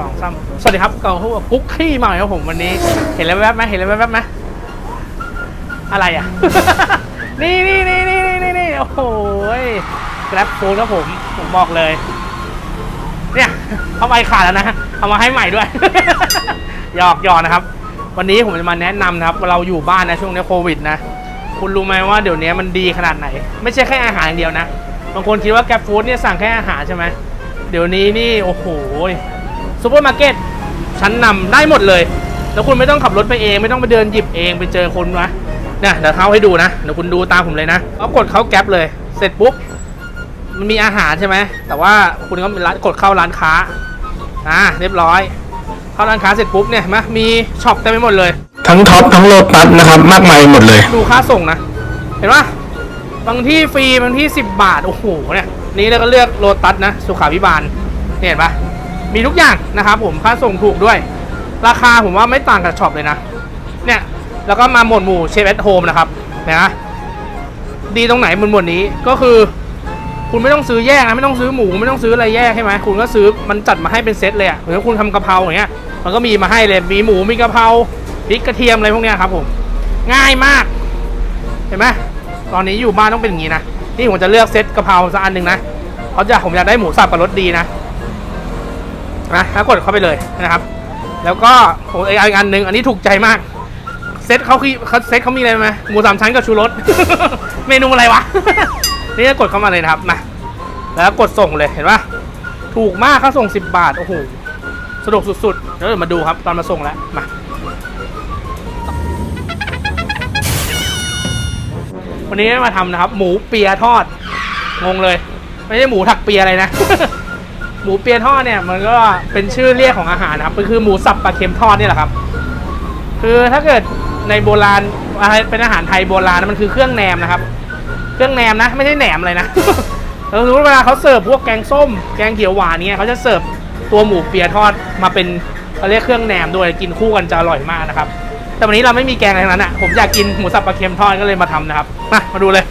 สองสามสวัสดีครับเก่ากุ๊กขี้มาครับผมวันนี้ เห็นอะไรแวบไหมเห็นอะไรแวบไหมอะไรอะ นี่นี่นี่นี่นี่นี่โอ้โหแกร็บฟูดครับผมผมบอกเลย เนี่ยเอาไปขาดแล้วนะเอามาให้ใหม่ด้วยหยอกหยอกนะครับ วันนี้ผมจะมาแนะนำนะครับเราอยู่บ้านนะช่วงนี้โควิดนะคุณรู้ไหมว่าเดี๋ยวนี้มันดีขนาดไหน ไม่ใช่แค่อาหารอย่างเดียวนะบางคนคิดว่าแกร็บฟู้ดเนี่ยสั่งแค่อาหารใช่ไหมเดี๋ยวนี้นี่โอ้โห ซูเปอร์มาร์เก็ตชั้นนำได้หมดเลย แล้วคุณไม่ต้องขับรถไปเอง ไม่ต้องไปเดินหยิบเองไปเจอคนวะเนี่ยเดี๋ยวเข้าให้ดูนะเดี๋ยวคุณดูตามผมเลยนะเอากดเข้าแก๊ปเลย เสร็จปุ๊บมันมีอาหารใช่ไหมแต่ว่าคุณก็มีร้านกดเข้าร้านค้าอ่าเรียบร้อย เข้าร้านค้าเสร็จปุ๊บเนี่ยเห็นไหมมีช็อปเต็มไปหมดเลย ทั้งท็อปทั้งโลตัสนะครับมากมายหมดเลย ดูค่าส่งนะ เห็นปะบางที่ฟรีบางที่ 10 บาท โอ้โหเนี่ยนี่เราก็เลือกโลตัสนะ สุขาพิบาลเนี่ยเห็นปะ มีทุกอย่างนะครับผมค่าส่งถูกด้วย ราคาผมว่าไม่ต่างกับช็อปเลยนะ เนี่ยแล้วก็มาหมวดหมู่เชฟเอสโฮมนะครับนะดีตรงไหนหมวดหมวดนี้ก็คือ คุณไม่ต้องซื้อแยกนะไม่ต้องซื้อหมูไม่ต้องซื้ออะไรแยกใช่ไหมคุณก็ซื้อมันจัดมาให้เป็นเซตเลยอะเหมือคุณทำกะเพราอย่างเงี้ยมันก็มีมาให้เลยมีหมูมีกะเพราพริกกระเทียมอะไรพวกเนี้ยครับผมง่ายมาก เห็นไหมตอนนี้อยู่บ้านต้องเป็นอย่างนี้นะนี่ผมจะเลือกเซตกะเพราสักอันหนึ่งนะเพราะจะผมอยากได้หมูสับกับรสดีนะ นะแล้วกดเข้าไปเลยนะครับ แล้วก็ผมอีกอันหนึ่งอันนี้ถูกใจมาก เซตเขาคือเขาเซตเขามีอะไรไหมหมูสามชั้นกับชูรส เมนูอะไรวะ นี่ก็กดเข้ามาเลยนะครับมาแล้วกดส่งเลยเห็นปะถูกมากค่าส่ง 10 บาท โอ้โหสะดวกสุดๆเดี๋ยวมาดูครับตอนมาส่งแล้วมาวันนี้มาทำนะครับ หมูเปียทอด งงเลย ไม่ใช่หมูถักเปียอะไรนะ หมูเปียทอดเนี่ยมันก็เป็นชื่อเรียกของอาหารนะครับมันคือหมูสับปลาเค็มทอดนี่แหละครับ คือถ้าเกิดในโบราณอะไรเป็นอาหารไทยโบราณมันคือเครื่องแหนมนะครับ เครื่องแหนมนะไม่ใช่แหนมอะไรนะเรารู้เวลาเขาเสิร์ฟพวกแกงส้ม แกงเขียวหวานเนี่ยเขาจะเสิร์ฟตัวหมูเปียทอดมาเป็นเขาเรียกเครื่องแหนมด้วยกินคู่กันจะอร่อยมากนะครับ แต่วันนี้เราไม่มีแกงอะไรนั้นอะผมอยากกินหมูสับปลาเค็มทอดก็เลยมาทำนะครับมามาดูเลย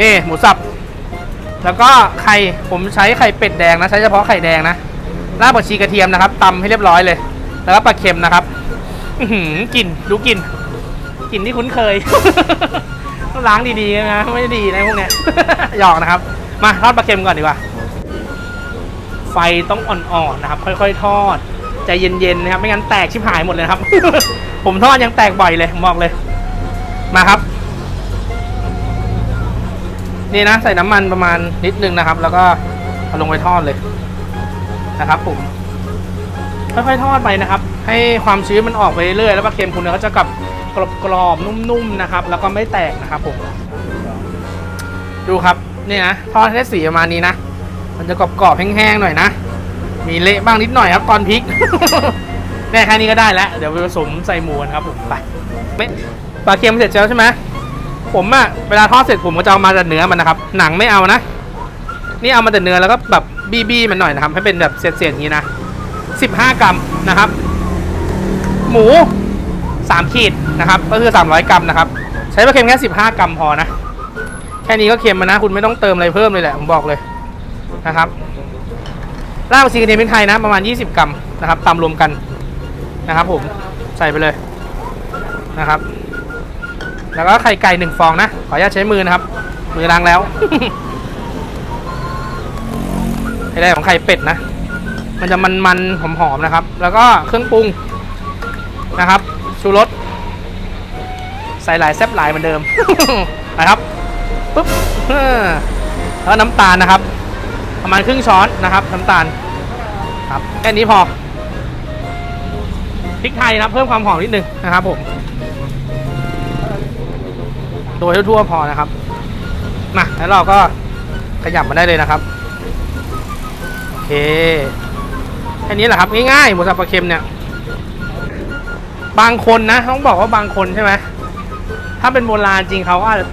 นี่หมูสับ แล้วก็ไข่ผมใช้ไข่เป็ดแดงนะใช้เฉพาะไข่แดงนะรากผักชีกระเทียมนะครับตำให้เรียบร้อยเลย แล้วก็ปลาเค็มนะครับหือกลิ่นดูกลิ่นกลิ่นที่คุ้นเคยต้องล้างดีๆนะไม่ดีนะพวกเนี้ยหยอกนะครับ มาทอดปลาเค็มก่อนดีกว่า ไฟต้องอ่อนๆนะครับ ค่อย ๆ ทอดใจเย็นๆนะครับ ไม่งั้นแตกชิบหายหมดเลยครับ ผมทอดยังแตกบ่อยเลยผมบอกเลย มาครับ นี่นะใส่น้ำมันประมาณนิดนึงนะครับ แล้วก็เอาลงไปทอดเลยนะครับผมค่อยๆทอดไปนะครับ ให้ความชื้นมันออกไปเรื่อยๆแล้วปลาเค็มคุณเนี่ยก็จะกลับกรอบนุ่มๆนะครับ แล้วก็ไม่แตกนะครับผมดูครับนี่นะทอดให้สีประมาณนี้นะมันจะกรอบๆแห้งๆหน่อยนะมีเละบ้างนิดหน่อยครับตอนพริกแน่แค่นี้ก็ได้แล้ว เดี๋ยวไปผสมใส่หมูนครับผมไปปลาเค็มเสร็จแล้วใช่ไหม ผมอะเวลาทอดเสร็จผมก็จะเอามาแต่เนื้อมันนะครับ หนังไม่เอานะ นี่เอามาแต่เนื้อแล้วก็แบบบี้ๆมันหน่อยนะครับ ให้เป็นแบบเศษๆอย่างนี้นะ15 กรัมนะครับ หมู 3 ขีดนะครับ ก็คือ 300 กรัมนะครับ ใช้ปลาเค็มแค่ 15 กรัมพอนะ แค่นี้ก็เค็มแล้วนะ คุณไม่ต้องเติมอะไรเพิ่มเลยแหละ ผมบอกเลยนะครับรากผักชีกระเทียมพริกไทยนะ ประมาณ 20 กรัมนะครับตำรวมกันนะครับ ผมใส่ไปเลยนะครับ แล้วก็ไข่ไก่หนึ่งฟองนะ ขออนุญาตใช้มือนะครับ มือล้างแล้วไข่ได้ของไข่เป็ดนะ มันจะมันๆหอมๆนะครับ แล้วก็เครื่องปรุงนะครับ ชูรส ใส่หลายแซ่บหลายเหมือนเดิมนะครับปุ๊บแล้วน้ำตาลนะครับ ประมาณครึ่งช้อนนะครับ น้ำตาลครับแค่นี้พอพริกไทยนะเพิ่มความหอมนิดนึงนะครับผม โดยทั่วๆพอนะครับมาแล้วเราก็ขยับมาได้เลยนะครับโอเคแค่นี้แหละครับง่ายๆหมูสับปลาเค็มเนี่ย บางคนนะต้องบอกว่าบางคนใช่ไหมถ้าเป็นโบราณจริงเขาก็อาจจะ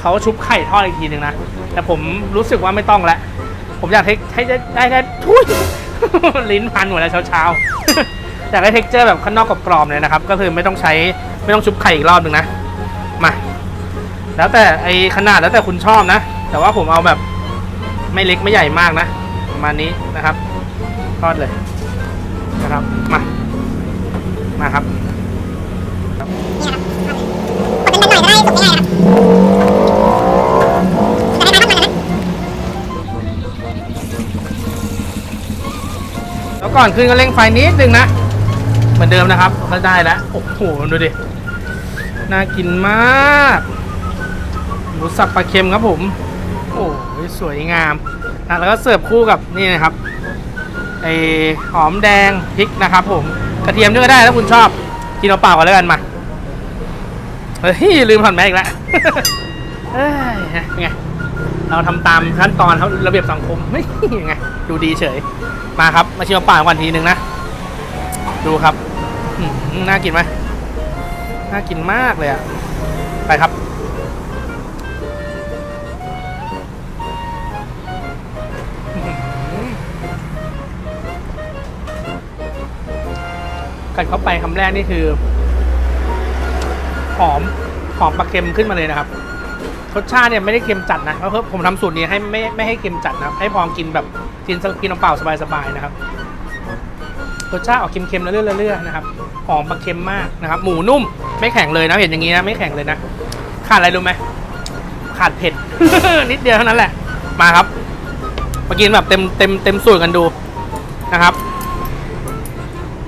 เขาชุบไข่ทอดอีกทีหนึ่งนะแต่ผมรู้สึกว่าไม่ต้องแล้วผมอยากให้ให้ได้ได้ได้ทุยลิ้นพันหมดแล้วเช้าๆอยากได้เท็กเจอร์แบบข้างนอกกรอบๆเลยนะครับ ก็คือไม่ต้องใช้ไม่ต้องชุบไข่อีกรอบหนึ่งนะ มา แล้วแต่ไอขนาดแล้วแต่คุณชอบนะ แต่ว่าผมเอาแบบไม่เล็กไม่ใหญ่มากนะประมาณนี้นะครับทอดเลยนะครับมามาครับแล้วก่อนขึ้นก็เร่งไฟนิดนึงนะ เหมือนเดิมนะครับ ก็ได้แล้ว โอ้โห ดูดิ น่ากินมาก หมูสับปลาเค็มครับผม โอ้ยสวยงามนะแล้วก็เสิร์ฟคู่กับนี่นะครับไอหอมแดงพริกนะครับ ผมกระเทียมด้วยก็ได้ถ้าคุณชอบกินเอาเปล่ากันแล้วกันมาเฮ้ยลืมผ่อนแม่อีกแล้วเอ้ยไงเราทำตามขั้นตอนเขาระเบียบสังคมไม่ไงดูดีเฉย มาครับ มาชิมเอาเปล่าก่อนทีหนึ่งนะ ดูครับน่ากินไหมน่ากินมากเลยอะไปครับ กัดเข้าไปคำแรกนี่คือ หอมหอมปลาเค็มขึ้นมาเลยนะครับรสชาติเนี่ยไม่ได้เค็มจัดนะเพราะผมทำสูตรนี้ให้ไม่ไม่ให้เค็มจัดนะครับ ให้พอกินแบบกินกินน้ำเปล่าสบายๆนะครับรสชาติออกเค็มๆแล้วเลื่อยๆนะครับหอมปลาเค็มมากนะครับ หมูนุ่มไม่แข็งเลยนะเห็นอย่างนี้นะไม่แข็งเลยนะขาดอะไรรู้ไหมขาดเผ็ดนิดเดียวเท่านั้นแหละ มาครับมากินแบบเต็มเต็มเต็มสูตรกันดูนะครับ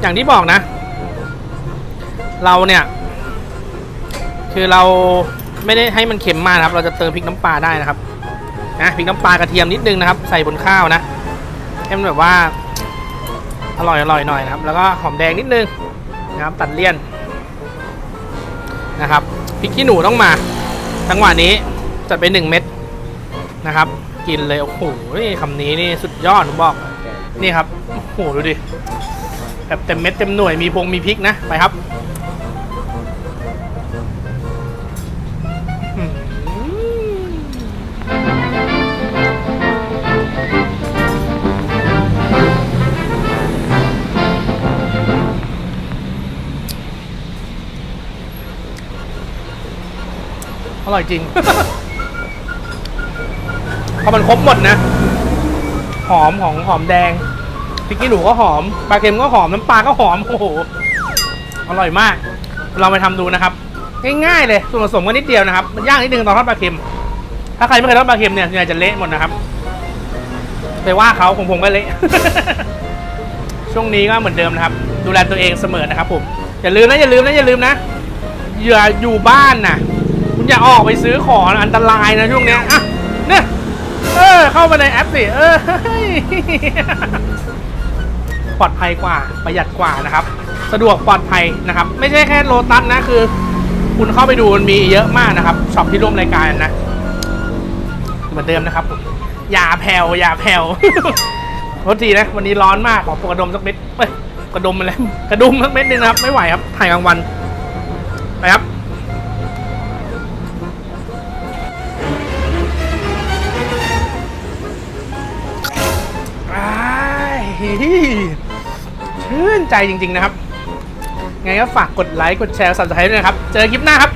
อย่างที่บอกนะ เราเนี่ย คือเราไม่ได้ให้มันเค็มมากนะครับ เราจะเติมพริกน้ำปลาได้นะครับนะพริกน้ำปลากระเทียมนิดนึงนะครับ ใส่บนข้าวนะให้มันแบบว่าอร่อยอร่อยหน่อยนะครับ แล้วก็หอมแดงนิดนึงนะครับ ตัดเลี่ยนนะครับพริกขี้หนูต้องมาจังหวะนี้จัดไปหนึ่งเม็ดนะครับ กินเลยโอ้โหคำนี้นี่สุดยอดผมบอกนี่ครับโอ้โหดูดิแบบเต็มเม็ดเต็มหน่วยมีพงมีพริกนะไปครับ อร่อยจริงพอมันครบหมดนะ หอมของหอมแดงพริกขี้หนูก็หอม ปลาเค็มก็หอม น้ำปลาก็หอม โอ้โห อร่อยมาก เราไปทำดูนะครับ ง่ายๆเลย ส่วนผสมก็นิดเดียวนะครับ มันย่างนิดนึงตอนทอดปลาเค็ม ถ้าใครไม่เคยทอดปลาเค็มเนี่ยนใหญ่จะเละหมดนะครับไปว่าเขาของผมก็เละ ช่วงนี้ก็เหมือนเดิมนะครับ ดูแลตัวเองเสมอนะครับผม อย่าลืมนะอย่าลืมนะอย่าลืมนะอย่าอยู่บ้านนะ คุณอย่าออกไปซื้อของอันตรายนะช่วงเนี้ยอะเนี่ยเออเข้ามาในแอปสิเออปลอดภัยกว่าประหยัดกว่านะครับ สะดวกปลอดภัยนะครับ ไม่ใช่แค่โลตัสนะคือ คุณเข้าไปดูมันมีเยอะมากนะครับช็อปที่ร่วมรายการนะเหมือนเดิมนะครับอย่าแผ่วอย่าแผ่วโทษทีนะ วันนี้ร้อนมากขอปกระดมสักเม็ดเอ้ยกระดมมาแล้วกระดุมสักเม็ดนึงนะครับ ไม่ไหวครับถ่ายกลางวันไปครับ ชื่นใจจริง ๆ นะครับ ไงก็ฝากกดไลค์ กดแชร์สับสไครต์ด้วยนะครับ เจอคลิปหน้าครับ